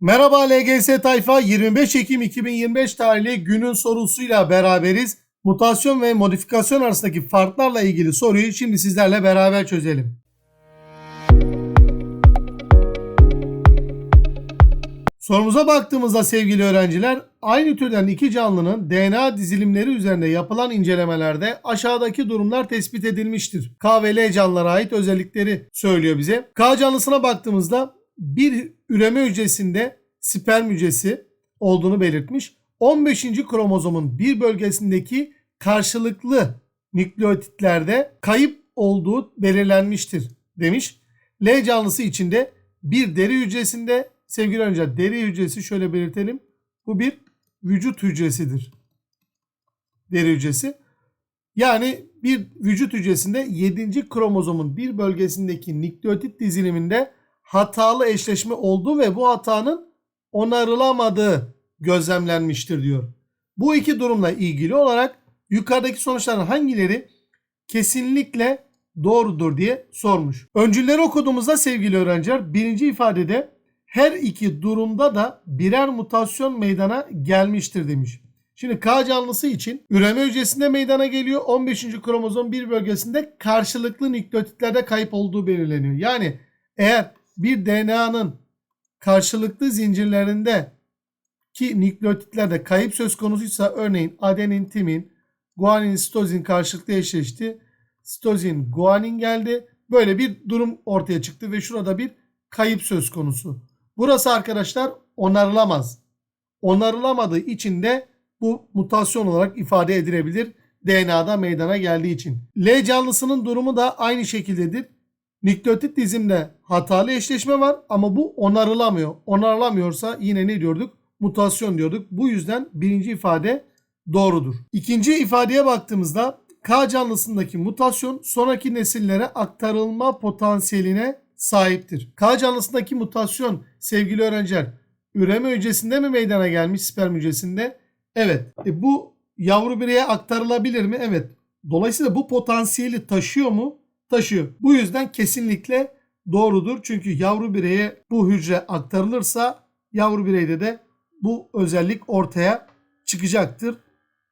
Merhaba LGS Tayfa 25 Ekim 2025 tarihli günün sorusuyla beraberiz. Mutasyon ve modifikasyon arasındaki farklarla ilgili soruyu şimdi sizlerle beraber çözelim. Sorumuza baktığımızda sevgili öğrenciler aynı türden iki canlının DNA dizilimleri üzerinde yapılan incelemelerde aşağıdaki durumlar tespit edilmiştir. K ve L canlılara ait özellikleri söylüyor bize. K canlısına baktığımızda bir üreme hücresinde sperm hücresi olduğunu belirtmiş. 15. kromozomun bir bölgesindeki karşılıklı nükleotitlerde kayıp olduğu belirlenmiştir demiş. L canlısı içinde bir deri hücresinde sevgili öğrenciler deri hücresi şöyle belirtelim. Bu bir vücut hücresidir. Deri hücresi. Yani bir vücut hücresinde 7. kromozomun bir bölgesindeki nükleotit diziliminde hatalı eşleşme olduğu ve bu hatanın onarılamadığı gözlemlenmiştir diyor. Bu iki durumla ilgili olarak yukarıdaki sonuçların hangileri kesinlikle doğrudur diye sormuş. Öncülleri okuduğumuzda sevgili öğrenciler birinci ifadede her iki durumda da birer mutasyon meydana gelmiştir demiş. Şimdi K canlısı için üreme hücresinde meydana geliyor. 15. kromozom bir bölgesinde karşılıklı nükleotitlerde kayıp olduğu belirleniyor. Yani eğer bir DNA'nın karşılıklı zincirlerinde ki nükleotitlerde kayıp söz konusuysa örneğin adenin, timin, guanin, sitozin karşılıklı eşleşti. Sitozin, guanin geldi. Böyle bir durum ortaya çıktı ve şurada bir kayıp söz konusu. Burası arkadaşlar onarılamaz. Onarılamadığı için de bu mutasyon olarak ifade edilebilir. DNA'da meydana geldiği için. L canlısının durumu da aynı şekildedir. Nükleotit dizimde hatalı eşleşme var ama bu onarılamıyor. Onarılamıyorsa yine ne diyorduk? Mutasyon diyorduk. Bu yüzden birinci ifade doğrudur. İkinci ifadeye baktığımızda K canlısındaki mutasyon sonraki nesillere aktarılma potansiyeline sahiptir. K canlısındaki mutasyon sevgili öğrenciler üreme hücresinde mi meydana gelmiş sperm hücresinde? Evet. E bu yavru bireye aktarılabilir mi? Evet. Dolayısıyla bu potansiyeli taşıyor mu? Taşıyor. Bu yüzden kesinlikle doğrudur. Çünkü yavru bireye bu hücre aktarılırsa yavru bireyde de bu özellik ortaya çıkacaktır.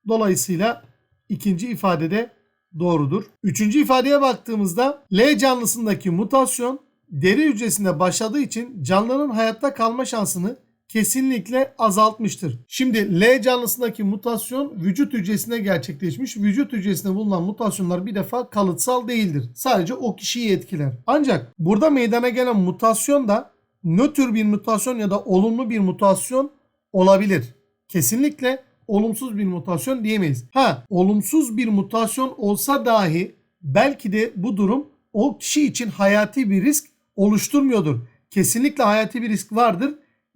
Dolayısıyla ikinci ifadede doğrudur. Üçüncü ifadeye baktığımızda L canlısındaki mutasyon deri hücresinde başladığı için canlının hayatta kalma şansını kesinlikle azaltmıştır. Şimdi L canlısındaki mutasyon vücut hücresine gerçekleşmiş. Vücut hücresinde bulunan mutasyonlar bir defa kalıtsal değildir. Sadece o kişiyi etkiler. Ancak burada meydana gelen mutasyon da nötr bir mutasyon ya da olumlu bir mutasyon olabilir. Kesinlikle olumsuz bir mutasyon diyemeyiz. Ha, olumsuz bir mutasyon olsa dahi belki de bu durum o kişi için hayati bir risk oluşturmuyordur. Kesinlikle hayati bir risk vardır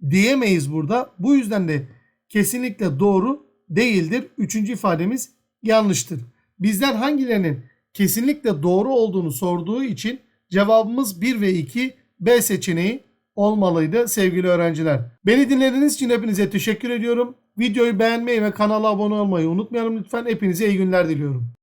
diyemeyiz burada. Bu yüzden de kesinlikle doğru değildir. Üçüncü ifademiz yanlıştır. Bizden hangilerinin kesinlikle doğru olduğunu sorduğu için cevabımız 1 ve 2 B seçeneği olmalıydı sevgili öğrenciler. Beni dinlediğiniz için hepinize teşekkür ediyorum. Videoyu beğenmeyi ve kanala abone olmayı unutmayalım lütfen. Hepinize iyi günler diliyorum.